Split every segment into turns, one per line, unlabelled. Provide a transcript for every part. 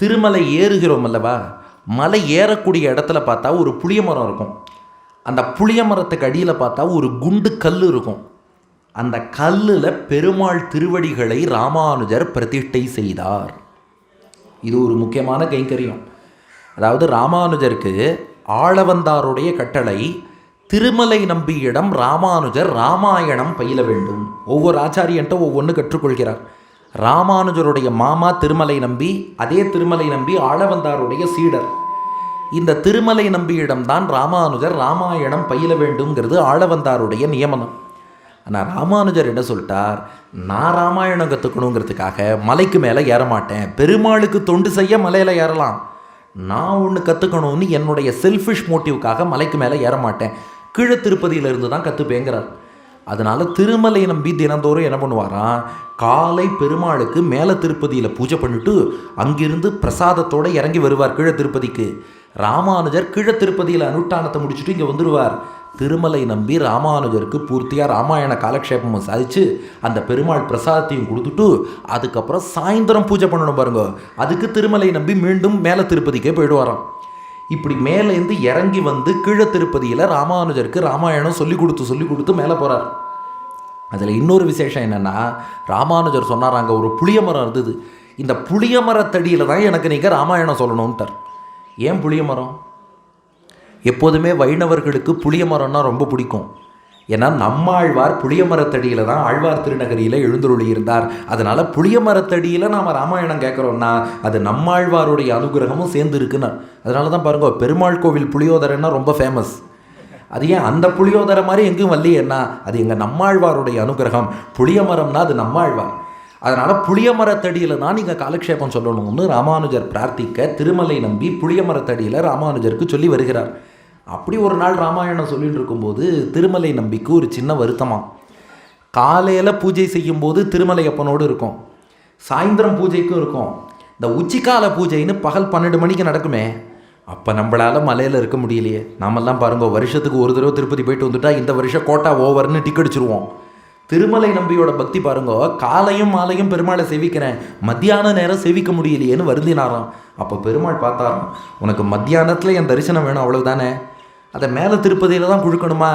திருமலை ஏறுகிறோம் அல்லவா? மலை ஏறக்கூடிய இடத்துல பார்த்தா ஒரு புளிய மரம் இருக்கும். அந்த புளிய மரத்துக்கு அடியில் பார்த்தா ஒரு குண்டு கல் இருக்கும். அந்த கல்லில் பெருமாள் திருவடிகளை ராமானுஜர் பிரதிஷ்டை செய்தார். இது ஒரு முக்கியமான கைங்கரியம். அதாவது ராமானுஜருக்கு ஆளவந்தாருடைய கட்டளை திருமலை நம்பியிடம் ராமானுஜர் ராமாயணம் பயில வேண்டும். ஒவ்வொரு ஆச்சாரியன்ட்ட ஒவ்வொன்று கற்றுக்கொள்கிறார். ராமானுஜருடைய மாமா திருமலை நம்பி அதே திருமலை நம்பி ஆளவந்தாருடைய சீடர். இந்த திருமலை நம்பியிடம்தான் ராமானுஜர் ராமாயணம் பயில வேண்டுங்கிறது ஆளவந்தாருடைய நியமனம். ஆனால் ராமானுஜர் என்ன சொல்லிட்டார்? நான் ராமாயணம் கற்றுக்கணுங்கிறதுக்காக மலைக்கு மேலே ஏற மாட்டேன். பெருமாளுக்கு தொண்டு செய்ய மலையில் ஏறலாம். நான் ஒன்று கற்றுக்கணும்னு என்னுடைய செல்ஃபிஷ் மோட்டிவ்க்காக மலைக்கு மேலே ஏற மாட்டேன். கீழே திருப்பதியிலிருந்து தான் கற்றுப்பேங்கிறார் அதனால் திருமலை நம்பி தினந்தோறும் என்ன பண்ணுவாராம் காலை பெருமாளுக்கு மேலே திருப்பதியில் பூஜை பண்ணிட்டு அங்கிருந்து பிரசாதத்தோடு இறங்கி வருவார் கீழே திருப்பதிக்கு. ராமானுஜர் கீழே திருப்பதியில் அனுஷ்டானத்தை முடிச்சுட்டு இங்கே வந்துடுவார் திருமலை நம்பி ராமானுஜருக்கு பூர்த்தியாக ராமாயண காலக்ஷேபமும் சாதிச்சு அந்த பெருமாள் பிரசாதத்தையும் கொடுத்துட்டு அதுக்கப்புறம் சாயந்தரம் பூஜை பண்ணணும் பாருங்க. அதுக்கு திருமலை நம்பி மீண்டும் மேலே திருப்பதிக்கே போயிடுவாராம். இப்படி மேலேருந்து இறங்கி வந்து கீழே திருப்பதியில் ராமானுஜருக்கு ராமாயணம் சொல்லி கொடுத்து சொல்லி கொடுத்து மேலே போகிறார் அதில் இன்னொரு விசேஷம் என்னென்னா ராமானுஜர் சொன்னார் அங்கே ஒரு புளிய மரம் இருந்தது. இந்த புளிய மரத்தடியில் தான் எனக்கு நீங்கள் ராமாயணம் சொல்லணுன்ட்டார் ஏன் புளிய மரம் எப்போதுமே வைணவர்களுக்கு புளிய மரம்னா ரொம்ப பிடிக்கும். ஏன்னா நம்மாழ்வார் புளிய மரத்தடியில் தான் ஆழ்வார் திருநகரியில் எழுந்துருளி இருந்தார். அதனால் புளிய மரத்தடியில் நாம் ராமாயணம் கேட்குறோம்னா அது நம்மாழ்வாருடைய அனுகிரகமும் சேர்ந்து இருக்குன்னு அதனால தான் பாருங்க பெருமாள் கோவில் புளியோதரைன்னா ரொம்ப ஃபேமஸ் அது ஏன் அந்த புளியோதரை மாதிரி எங்கேயும் வரலையேன்னா அது எங்கள் நம்மாழ்வாருடைய அனுகிரகம். புளிய மரம்னா அது நம்மாழ்வார். அதனால் புளிய மரத்தடியில் தான் நீங்கள் காலக்ஷேபம் சொல்லணும்னு ராமானுஜர் பிரார்த்திக்க திருமலை நம்பி புளிய மரத்தடியில் ராமானுஜருக்கு சொல்லி வருகிறார். அப்படி ஒரு நாள் ராமாயணம் சொல்லிட்டு இருக்கும்போது திருமலை நம்பிக்கு ஒரு சின்ன வருத்தமாக காலையில் பூஜை செய்யும்போது திருமலை அப்பனோடு இருக்கும். சாயந்தரம் பூஜைக்கும் இருக்கும். இந்த உச்சிக்கால பூஜைன்னு பகல் பன்னெண்டு மணிக்கு நடக்குமே. அப்போ நம்மளால் மலையில் இருக்க முடியலையே. நாமெல்லாம் பாருங்க வருஷத்துக்கு ஒரு தடவை திருப்பதி போயிட்டு வந்துட்டா இந்த வருஷம் கோட்டா ஓவர்னு டிக் அடிச்சிருவோம். திருமலை நம்பியோட பக்தி பாருங்க காலையும் மாலையும் பெருமாளை செவிக்கிறேன். மத்தியான நேரம் செவிக்க முடியலையேன்னு வருந்தினாராம். அப்போ பெருமாள் பார்த்தாராம் உனக்கு மத்தியானத்தில் என் தரிசனம் வேணும் அவ்வளோதானே அதை மேலே திருப்பதியில் தான் கொடுக்கணுமா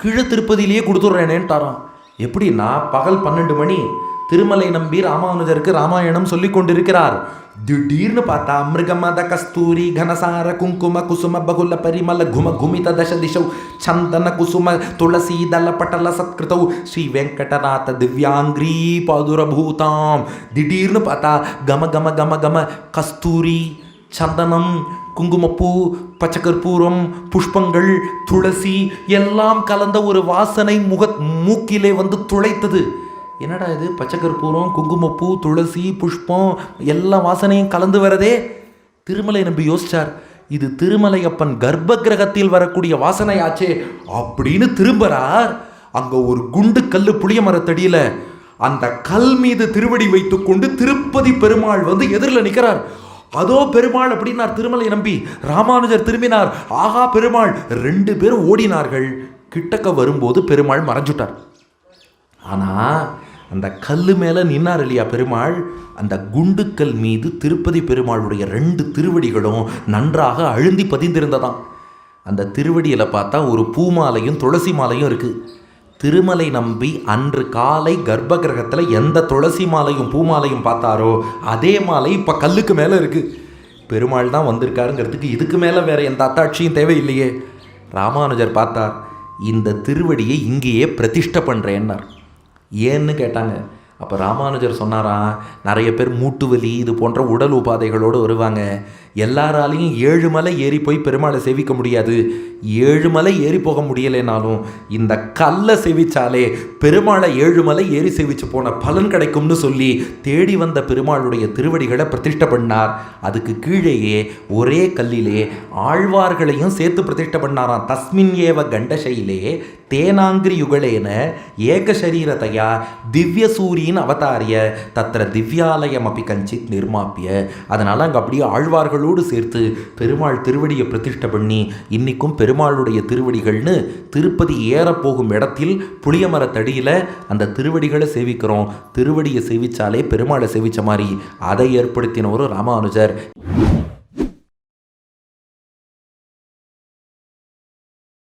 கீழே திருப்பதியிலேயே கொடுத்துட்றேனேன்ட்டாராம் எப்படின்னா பகல் பன்னெண்டு மணி திருமலை நம்பி ராமானுஜருக்கு ராமாயணம் சொல்லி கொண்டிருக்கிறார். திடீர்னு பார்த்தா மிருகமத கஸ்தூரி கனசார குங்கும குசும பகுல பரிமல கும குமித தச திசௌ சந்தன குசும துளசி தல பட்டல சத்கிருதௌ ஸ்ரீ வெங்கடநாத திவ்யாங்கிரி பாதுரபூதாம். திடீர்னு பார்த்தா கம கம கம கம கஸ்தூரி சந்தனம் குங்குமப்பூ பச்சைக்கற்பூரம் புஷ்பங்கள் துளசி எல்லாம் கலந்த ஒரு வாசனை முக மூக்கிலே வந்து துளைத்தது. என்னடா இது? பச்சைக்கற்பூரம் குங்குமப்பூ துளசி புஷ்பம் எல்லா வாசனையும் கலந்து வரதே? திருமலை நம்பி யோசிச்சார் இது திருமலையப்பன் கர்ப்ப கிரகத்தில் வரக்கூடிய வாசனையாச்சே அப்படின்னு திரும்புறார். அங்க ஒரு குண்டு கல்லு புளிய மரத்தடியில அந்த கல் மீது திருவடி வைத்துக்கொண்டு திருப்பதி பெருமாள் வந்து எதிரில் நிற்கிறார் அதோ பெருமாள் அப்படின்னார் திருமலை நம்பி. ராமானுஜர் திரும்பினார். ஆஹா பெருமாள் ரெண்டு பேரும் ஓடினார்கள். கிட்டக்க வரும்போது பெருமாள் மறைஞ்சுட்டார். ஆனால் அந்த கல் மேலே நின்னார் இல்லையா பெருமாள்? அந்த குண்டுக்கல் மீது திருப்பதி பெருமாளுடைய ரெண்டு திருவடிகளும் நன்றாக அழுந்தி பதிந்திருந்ததாம். அந்த திருவடியில் பார்த்தா ஒரு பூமாலையும் துளசி மாலையும் இருக்குது திருமலை நம்பி அன்று காலை கர்ப்ப கிரகத்தில் எந்த துளசி மாலையும் பூமாலையும் பார்த்தாரோ அதே மாலை இப்போ கல்லுக்கு மேலே இருக்குது பெருமாள் தான் வந்திருக்காருங்கிறதுக்கு இதுக்கு மேலே வேறு எந்த அத்தாட்சியும் தேவையில்லையே. ராமானுஜர் பார்த்தார் இந்த திருவடியை இங்கேயே பிரதிஷ்டை பண்ணுறேன்னார் ஏன்னு கேட்டாங்க. அப்போ ராமானுஜர் சொன்னாராம் நிறைய பேர் மூட்டு வலி இது போன்ற உடல் உபாதைகளோடு வருவாங்க. எல்லாராலையும் ஏழு மலை ஏறி போய் பெருமாளை சேவிக்க முடியாது. ஏழு மலை ஏறி போக முடியலைனாலும் இந்த கல்லை சேவிச்சாலே பெருமாளை ஏழு மலை ஏறி சேவிச்சு போன பலன் கிடைக்கும்னு சொல்லி தேடி வந்த பெருமாளுடைய திருவடிகளை பிரதிஷ்ட பண்ணார். அதுக்கு கீழேயே ஒரே கல்லிலே ஆழ்வார்களையும் சேர்த்து பிரதிஷ்ட பண்ணாராம். தஸ்மின் ஏவ கண்டசையிலே தேனாங்கிரி யுகலேன ஏகசரீரதையா திவ்ய சூரியன் அவதாரிய தத்திர திவ்யாலயம் அப்படி கஞ்சித் நிர்மாப்பிய. அதனால் அங்கே அப்படியே ஆழ்வார்களும் ஆழ்வார்களோடு சேர்த்து பெருமாள் திருவடியை பிரதிஷ்ட பண்ணி இன்னைக்கும் பெருமாளுடைய திருவடிகள்னு திருப்பதி ஏறப்போகும் இடத்தில் புளியமரத்தடியில் அந்த திருவடிகளை சேவிக்கிறோம். திருவடியை சேவிச்சாலே பெருமாளை சேவித்த மாதிரி அதை ஏற்படுத்தினவரும் ராமானுஜர்.